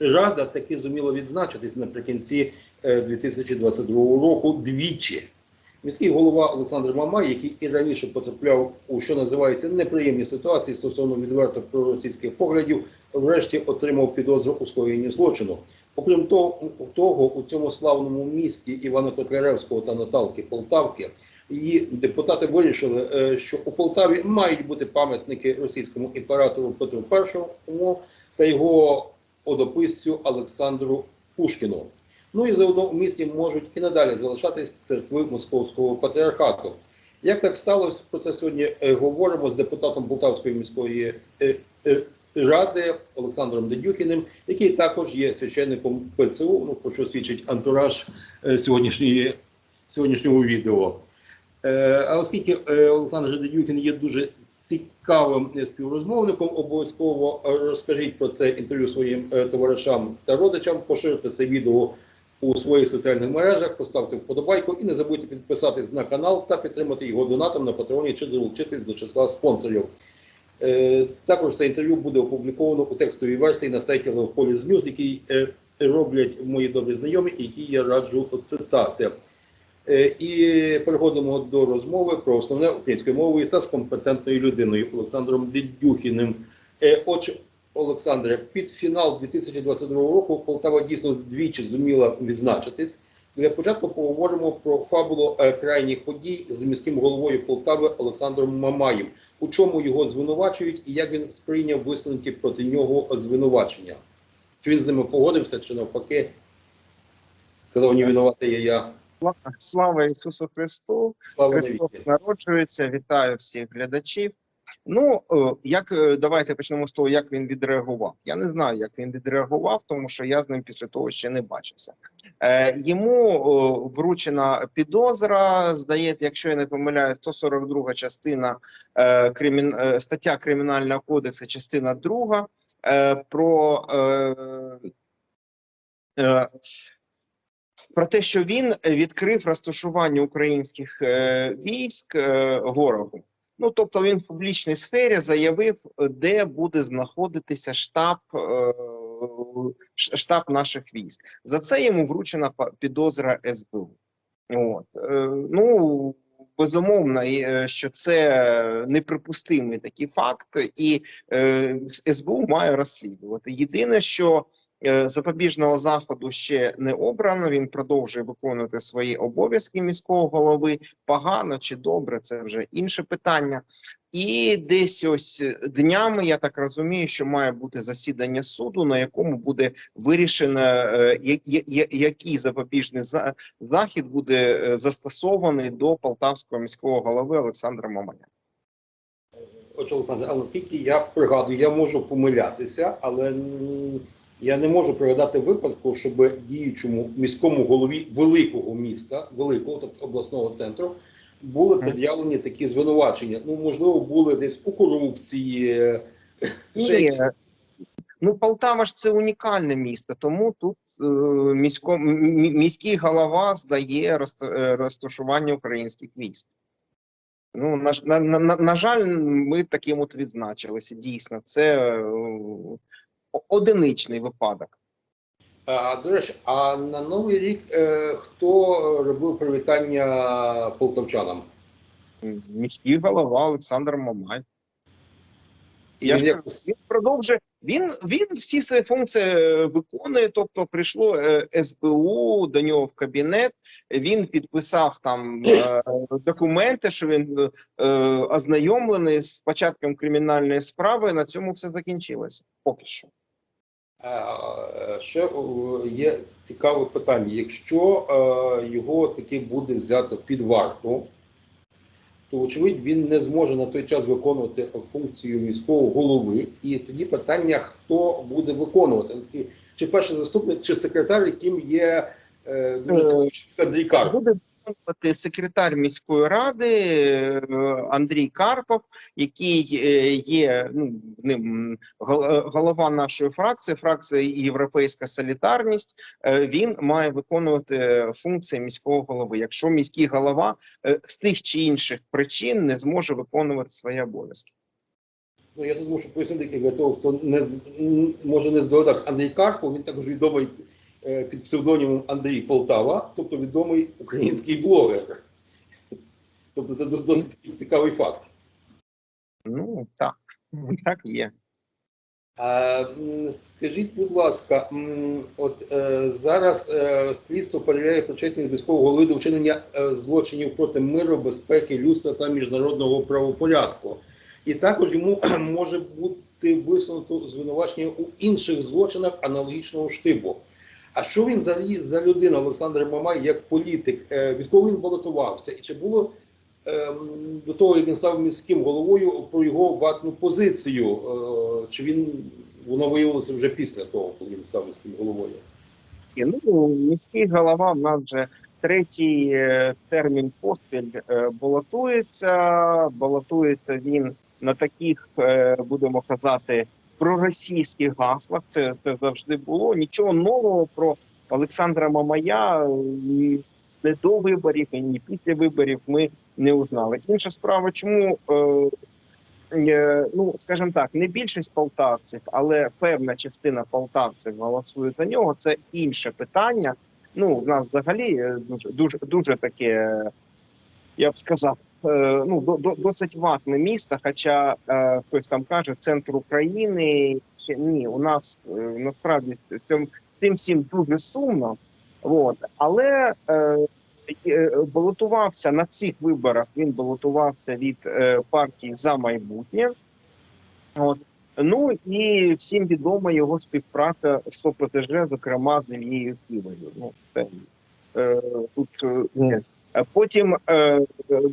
Рада таки зуміла відзначитись наприкінці е, 2022 року двічі. Міський голова Олександр Мамай, який і раніше потрапляв у що називається неприємні ситуації стосовно відверто проросійських поглядів, врешті отримав підозру у скоєнні злочину. Окрім того, того, у цьому славному місті Івана Котляревського та Наталки Полтавки її депутати вирішили, е, що у Полтаві мають бути пам'ятники російському імператору Петру І та його одописцю Олександру Пушкіну. Ну і заодно у місті можуть і надалі залишатись церкви Московського патріархату. Як так сталося, про це сьогодні е, говоримо з депутатом Полтавської міської е, е, ради Олександром Дедюхіним, який також є священником ПЦУ, ну про що свідчить антураж сьогоднішньої, сьогоднішнього відео. А оскільки Олександр Дедюкін є дуже цікавим співрозмовником, обов'язково е, розкажіть про це інтерв'ю своїм е, товаришам та родичам, поширте це відео у своїх соціальних мережах, поставте вподобайку і не забудьте підписатись на канал та підтримати його донатом на патреоні чи долучитись до числа спонсорів. Е, Також це інтерв'ю буде опубліковано у текстовій версії на сайті Leopolis News, який роблять мої добрі знайомі, які я раджу цитати. Е, І переходимо до розмови про основне українською мовою та з компетентною людиною Олександром Дедюхіним. Е, Отже, Олександре, під фінал 2022 року Полтава дійсно двічі зуміла відзначитись. Для початку поговоримо про фабулу е, крайніх подій з міським головою Полтави Олександром Мамаєм. У чому його звинувачують і як він сприйняв висунуті проти нього звинувачення? Чи він з ними погодився, чи навпаки? Казав, ні, винуватий я. Слава- Слава Ісусу Христу! Слава Христос народжується. Вітаю всіх глядачів. Ну е, як е, давайте почнемо з того, як він відреагував. Я не знаю, як він відреагував, тому що я з ним після того ще не бачився. Е, йому е, вручена підозра. Здається, якщо я не помиляю, 142 частина е, кримін, стаття Кримінального кодексу, частина 2 е, про. Е, про те, що він відкрив розташування українських е, військ е, ворогу. Ну тобто він в публічній сфері заявив, е, де буде знаходитися штаб, е, штаб наших військ. За це йому вручена підозра СБУ. От. Е, ну безумовно, е, що це неприпустимий такий факт, і е, СБУ має розслідувати. Єдине, що Е, Запобіжного заходу ще не обрано. Він продовжує виконувати свої обов'язки міського голови. Погано чи добре, це вже інше питання. І десь ось днями я так розумію, що має бути засідання суду, на якому буде вирішено, е, який запобіжний захід буде е, застосований до полтавського міського голови Олександра Маманя. Отже, Олександр, але наскільки я пригадую, я можу помилятися, але я не можу пригадати випадку, щоб діючому міському голові великого міста, великого, тобто обласного центру, були пред'явлені такі звинувачення. Ну, можливо, були десь у корупції. Ні, Ну, Полтава ж це унікальне місто, тому тут е, місько, міський голова здає е, розташування українських військ. Ну, на, на, на, на, жаль, ми таким от відзначилися. Дійсно, це е, одиничний випадок. А, до речі, а на Новий рік е, хто робив привітання полтавчанам? Міський голова Олександр Мамай. І Я він ж як- він продовжує. Він він всі свої функції е, виконує. Тобто, прийшло е, СБУ до нього в кабінет. Він підписав там е, документи, що він ознайомлений з початком кримінальної справи. На цьому все закінчилося. Поки що. Ще є цікаве питання. Якщо його таки буде взято під варту, то очевидь він не зможе на той час виконувати функцію міського голови. І тоді питання, хто буде виконувати Ну, чи перший заступник, чи секретар, яким є дуже Андрій Карп. Буде виконувати секретар міської ради е, Андрій Карпов, який е, є ну, ним е, голова нашої фракції, фракції Європейська Солідарність. Він має виконувати функції міського голови. Якщо міський голова з тих чи інших причин не зможе виконувати свої обов'язки. Ну, я тут можу пояснити для того, хто не може не здогадався. Андрій Карпов, він також відомий під псевдонімом Андрій Полтава, тобто відомий український блогер. Тобто це досить цікавий факт. Ну так, так є. А, скажіть, будь ласка, от е, зараз е, слідство перевіряє причетність військового голови до вчинення е, злочинів проти миру, безпеки, людства та міжнародного правопорядку. І також йому може бути висунуто звинувачення у інших злочинах аналогічного штибу. А що він за, за людина, Олександр Мамай, як політик? Е, від кого він балотувався? І чи було ем, до того, як він став міським головою, про його ватну позицію? Е, чи він воно виявилося вже після того, коли він став міським головою? Ну, міський голова в нас вже третій е, термін поспіль балотується. Балотується він на таких, будемо казати, проросійських гаслах. Це, це завжди було. Нічого нового про Олександра Мамая е, ні не до виборів, і після виборів ми не узнали. Інша справа, чому. Е, е, ну, скажімо так, не більшість полтавців, але певна частина полтавців голосує за нього. Це інше питання. Ну, в нас взагалі е, дуже дуже дуже таке, я б сказав, ну до, до, досить ватне місто. Хоча е, хтось там каже, центр України. Ні, у нас е, насправді цим, цим всім дуже сумно. От. Але е, е, балотувався на цих виборах. Він балотувався від е, партії за майбутнє. От. Ну і всім відома його співпраця з ОПЗЖ, зокрема з Ільєю. Ну це е, тут е. Е, потім е,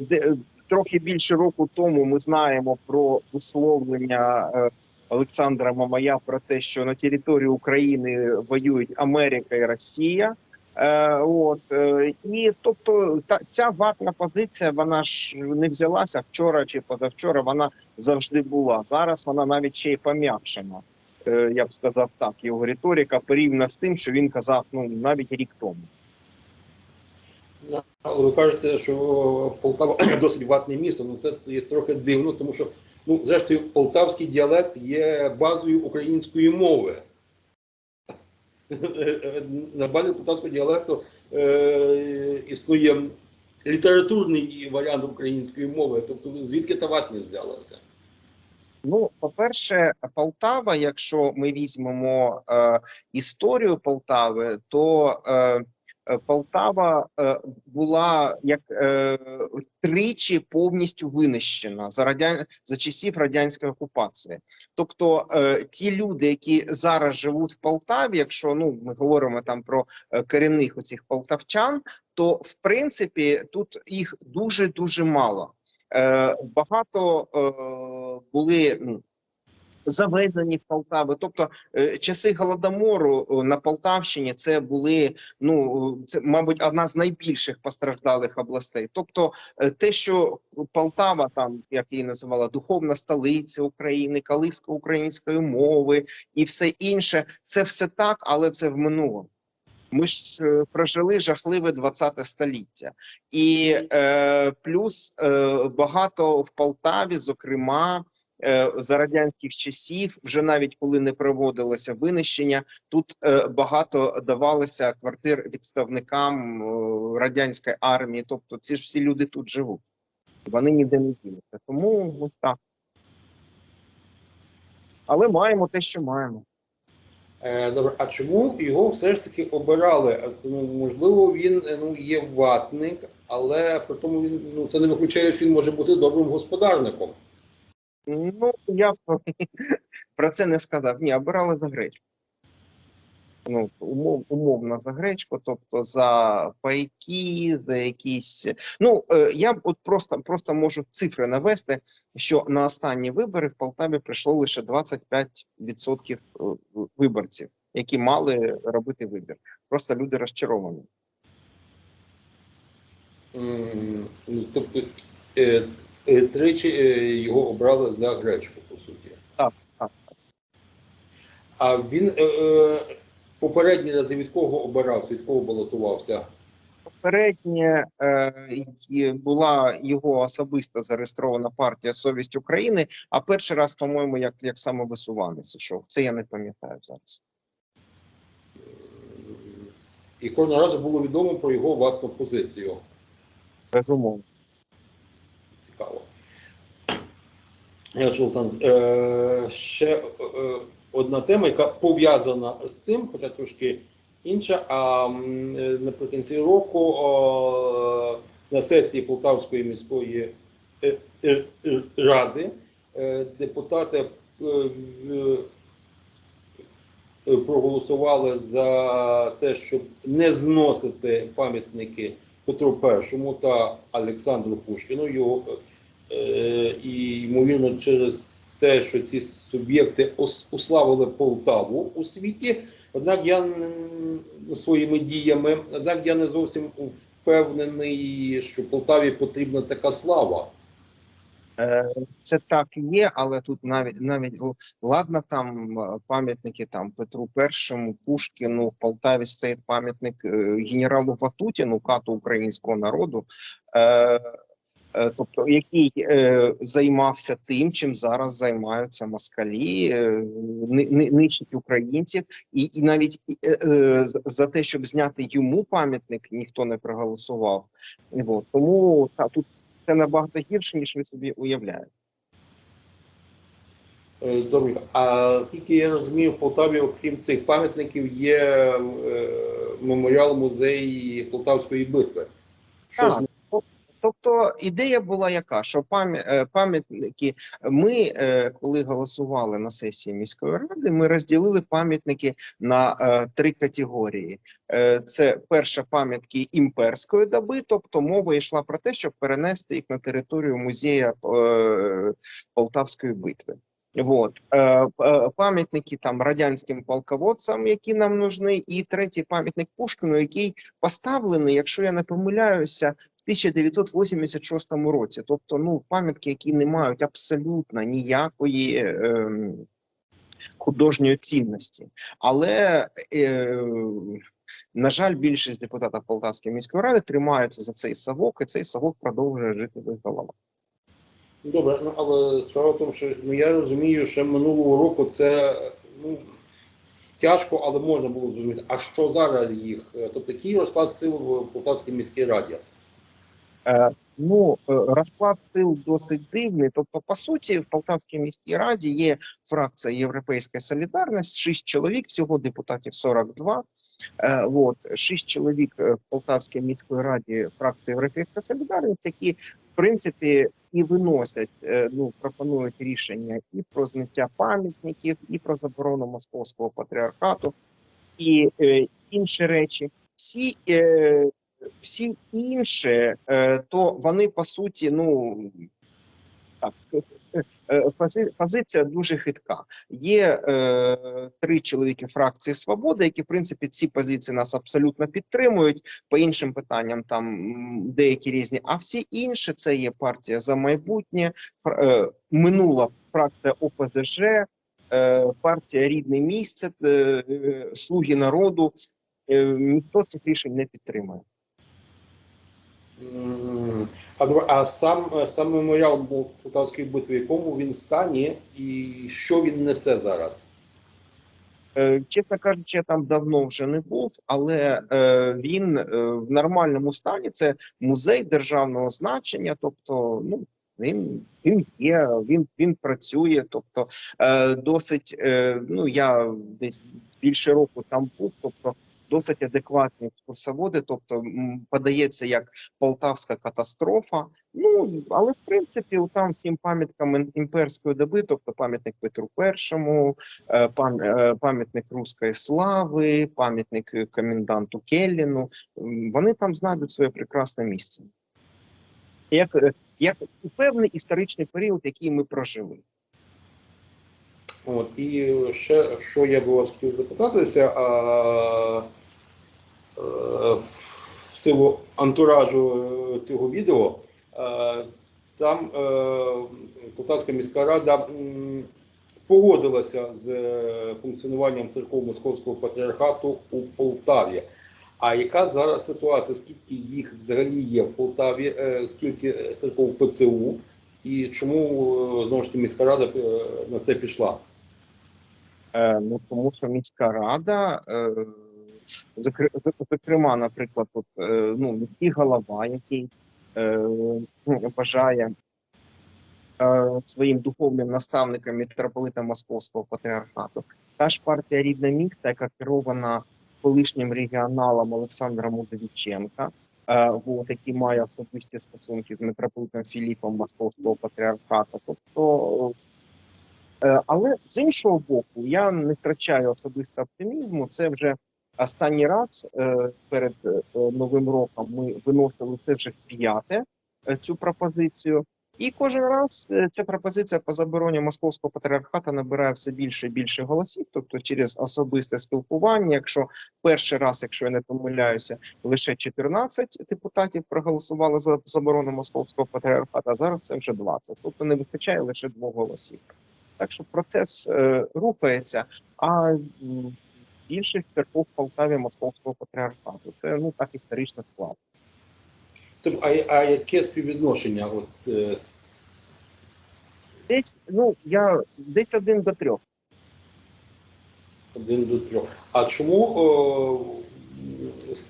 де, трохи більше року тому ми знаємо про висловлення е, Олександра Мамая про те, що на території України воюють Америка і Росія. Е, от е, і тобто та ця ватна позиція, вона ж не взялася вчора чи позавчора. Вона завжди була. Зараз вона навіть ще й пом'якшена. Е, я б сказав так. Його риторика порівняна з тим, що він казав ну навіть рік тому. Ви кажете, що Полтава досить ватне місто. Ну це є трохи дивно, тому що ну, зрештою, полтавський діалект є базою української мови. На базі полтавського діалекту е, існує літературний варіант української мови. Тобто звідки та ватність взялася? Ну, по-перше, Полтава, якщо ми візьмемо е, історію Полтави, то е, Полтава е, була як е, тричі повністю винищена за радян... за часів радянської окупації. Тобто, е, ті люди, які зараз живуть в Полтаві, якщо ну ми говоримо там про е, корінних оцих полтавчан, то в принципі тут їх дуже дуже мало. Е, багато е, були завезені в Полтаву. Тобто е, часи голодомору е, на Полтавщині це були ну це, мабуть, одна з найбільших постраждалих областей. Тобто, е, те, що Полтава, там як її називала, духовна столиця України, колиска української мови і все інше, це все так, але це в минулому. Ми ж е, прожили жахливе 20 століття, і е, плюс е, багато в Полтаві, зокрема. Е, За радянських часів, вже навіть коли не проводилося винищення, тут е, багато давалося квартир відставникам е, радянської армії. Тобто, ці ж всі люди тут живуть, вони ніде не ділися. Тому ось так. Але маємо те, що маємо. Добре, а чому його все ж таки обирали? Ну, можливо, він ну, є ватник, але при тому він ну, це не виключає, що він може бути добрим господарником. Ну, я про це не сказав. Ні, обирали за гречку. Ну, умов, умовно за гречку, тобто за пайки, за якісь. Ну, е, я от просто, просто можу цифри навести, що на останні вибори в Полтаві прийшло лише 25% е, виборців, які мали робити вибір. Просто люди розчаровані. Ну, Тобто е, тричі е, його обрали за гречку, по суті. Так, так. А він е, е, попередні рази від кого обирався, від кого балотувався? Попереднє е, була його особисто зареєстрована партія Совість України, а перший раз, по-моєму, як, як саме висуванець ішов. Це я не пам'ятаю зараз. І кожного разу було відомо про його ватну позицію. Безумовно. Цікаво. Якщо Олександр, е, ще е, одна тема, яка пов'язана з цим, хоча трошки інша. А е, наприкінці року о, на сесії Полтавської міської е, е, е, ради е, депутати е, е, проголосували за те, щоб не зносити пам'ятники Петру І та Олександру Пушкіну. Його е, і ймовірно через те, що ці суб'єкти уславили Полтаву у світі. Однак я своїми діями, однак я не зовсім впевнений, що Полтаві потрібна така слава. Е, Це так є, але тут навіть навіть ладно, там е, пам'ятники там Петру І, Пушкіну в Полтаві стоїть пам'ятник е, генералу Ватутіну, кату українського народу. Тобто, який е, займався тим, чим зараз займаються москалі, е, ни- ни- українців, і, і навіть е, за те, щоб зняти йому пам'ятник, ніхто не проголосував. От. Тому та, тут це набагато гірше, ніж ви собі уявляєте. Е, Добре, а скільки я розумію, в Полтаві, окрім цих пам'ятників, є е, меморіал музей Полтавської битви. Що Так. з? Тобто ідея була яка, що е, пам'ятники, ми, е, коли голосували на сесії міської ради, ми розділили пам'ятники на е, три категорії. Це перше пам'ятки імперської доби, тобто мова йшла про те, щоб перенести їх на територію музею Полтавської битви. Вот. Пам'ятники там радянським полководцям, які нам нужны, і третій пам'ятник Пушкіну, який поставлений, якщо я не помиляюся, 1986 році. Тобто, ну, пам'ятки, які не мають абсолютно ніякої ем, художньої цінності. Але, е, на жаль, більшість депутатів Полтавської міської ради тримаються за цей совок, і цей совок продовжує жити в головах. Добре, ну але справа в тому, що ну, я розумію, що минулого року це ну, тяжко, але можна було зрозуміти. А що зараз їх? Е, Тобто який розклад сил в Полтавській міській раді? Е, Ну, е, розклад сил досить дивний. Тобто, по суті, в Полтавській міській раді є фракція Європейська Солідарність, шість чоловік, всього депутатів 42. Е, от, шість чоловік е, в Полтавській міській раді фракції Європейська Солідарність, які в принципі і виносять, е, ну пропонують рішення і про зняття пам'ятників, і про заборону московського патріархату, і е, інші речі. Всі е, всі інші, е, то вони по суті, ну так, е, пози- позиція дуже хитка. Є е, три чоловіки фракції Свобода, які в принципі ці позиції нас абсолютно підтримують. По іншим питанням там деякі різні. А всі інші це є партія за майбутнє, фр- е, минула фракція ОПЗЖ. е, Партія рідне місце, е, слуги народу. Е, Ніхто цих рішень не підтримує. А, сам, сам меморіал Полтавської битви, в якому він стані і що він несе зараз? Е, Чесно кажучи, я там давно вже не був, але е, він е, в нормальному стані. Це музей державного значення. Тобто, ну він, він є, він, він працює. Тобто, е, досить. Е, ну я десь більше року там був. Тобто, досить адекватні екскурсоводи. Тобто, подається як полтавська катастрофа. Ну але в принципі, там всім пам'яткам імперської доби, тобто пам'ятник Петру І, е, е, пам'ятник руської слави, пам'ятник коменданту Келліну. Вони там знайдуть своє прекрасне місце. Як, як певний історичний період, який ми прожили. От, і ще, що я би вас хотів запитатися, а, в силу антуражу е, цього відео, е, там е, Полтавська міська рада погодилася з функціонуванням церков Московського патріархату у Полтаві. А яка зараз ситуація? Скільки їх взагалі є в Полтаві? Скільки церков ПЦУ? І чому знову ж таки міська рада на це пішла? Ну тому що міська рада, зокрема, наприклад, от, е, ну, міський голова, який е, ну, бажає е, своїм духовним наставником митрополита Московського патріархату, та ж партія рідне місто, яка керована колишнім регіоналом Олександром Удовіченка, вот, який має особисті стосунки з митрополитом Філіпом Московського патріархату. Тобто Але з іншого боку, я не втрачаю особисто оптимізму. Це вже останній раз е, перед е, новим роком ми виносили це вже п'яте е, цю пропозицію. І кожен раз ця пропозиція по забороні московського патріархата набирає все більше і більше голосів, тобто через особисте спілкування. Якщо перший раз, якщо я не помиляюся, лише 14 депутатів проголосували за заборону московського патріархата, а зараз це вже 20. Тобто не вистачає лише двох голосів. Так що процес рухається, а більшість церков в Полтаві московського патріархату. Це ну так історично. Тобто, а, а яке співвідношення? От, е, Десь ну я десь один до трьох. один до трьох. А чому о,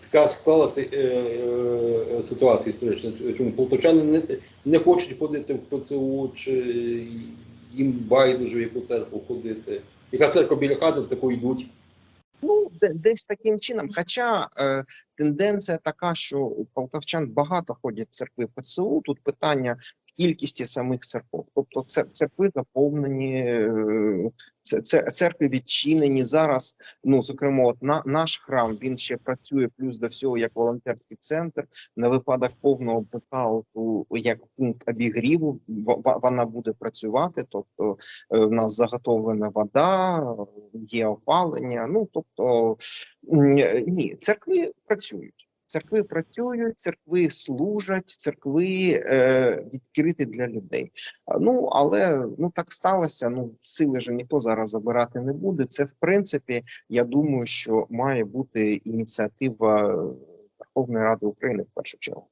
така склалася е, е, ситуація історична? Чому полтавчани не, не хочуть ходити в ПЦУ, чи їм байдуже в яку церкву ходити? Яка церква біля хати, в таку йдуть? Ну, де- десь таким чином. Хоча е, тенденція така, що у полтавчан багато ходять в церкви ПЦУ. Тут питання в кількості самих церков. Тобто це церкви заповнені, е, це, це церкви відчинені зараз. Ну зокрема, от на наш храм він ще працює плюс до всього як волонтерський центр. На випадок повного блекауту, як пункт обігріву, вона буде працювати. Тобто е, в нас заготовлена вода, є опалення. Ну тобто е, ні, церкви працюють. Церкви працюють, церкви служать, церкви е, відкриті для людей. Ну але ну так сталося. Ну сили ж ніхто зараз забирати не буде. Це в принципі, я думаю, що має бути ініціатива Верховної Ради України в першу чергу.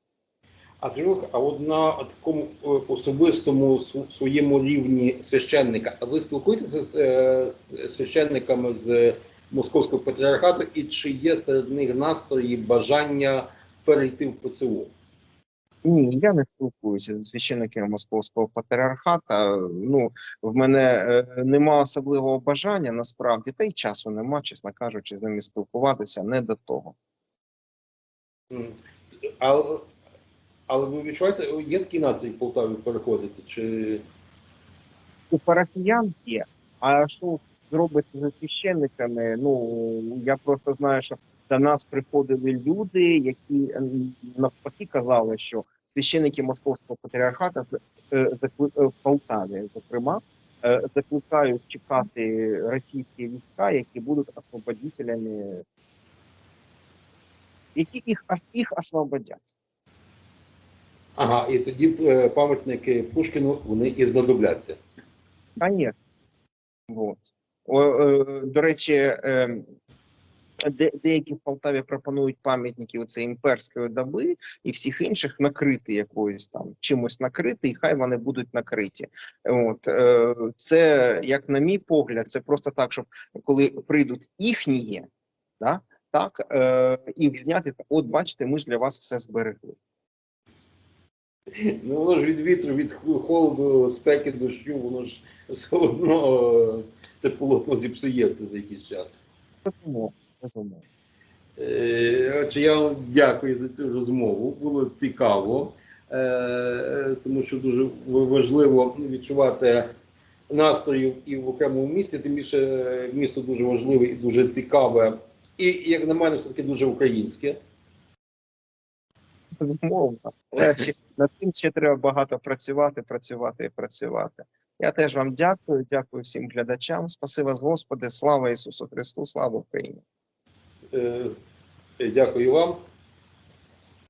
А скажіть, а от на такому е, особистому своєму рівні священника, а ви спілкуєтеся з, е, з священниками з московського патріархату, і чи є серед них настрої бажання перейти в ПЦУ? Ні, я не спілкуюся з священниками московського патріархата. Ну в мене е, нема особливого бажання насправді, та й часу нема, чесно кажучи, з ними спілкуватися не до того. Але, але ви відчуваєте, є такий настрій в Полтаві переходити? Чи У парафіян є. А що зробиться з священниками? Ну я просто знаю, що до нас приходили люди, які навпаки казали, що священники московського патріархата е, е, в Полтаві, зокрема, е, закликають чекати російські війська, які будуть освободителями, які їх, їх освободять. ага, і тоді е, пам'ятники Пушкіну вони і знадобляться. Конечно. Вот. Е, до речі, е, де, деякі в Полтаві пропонують пам'ятники оце імперської доби і всіх інших накрити якоюсь там чимось накрити, і хай вони будуть накриті. От е, це, як на мій погляд, це просто так, щоб коли прийдуть їхні, да, так е, і зняти, от бачите, ми ж для вас все зберегли. Ну воно ж від вітру, від холоду, спеки, дощу, воно ж все одно е, це полотно зіпсується за якийсь час. Е, Отже, я вам дякую за цю розмову. Було цікаво, е, тому що дуже важливо відчувати настрої і в окремому місті. Тим більше місто дуже важливе і дуже цікаве, і як на мене, все таки дуже українське. Безумовно. Але над цим ще треба багато працювати, працювати і працювати. Я теж вам дякую, дякую всім глядачам. Спасибо вас, Господи, слава Ісусу Христу, слава Україні. Е, Дякую вам.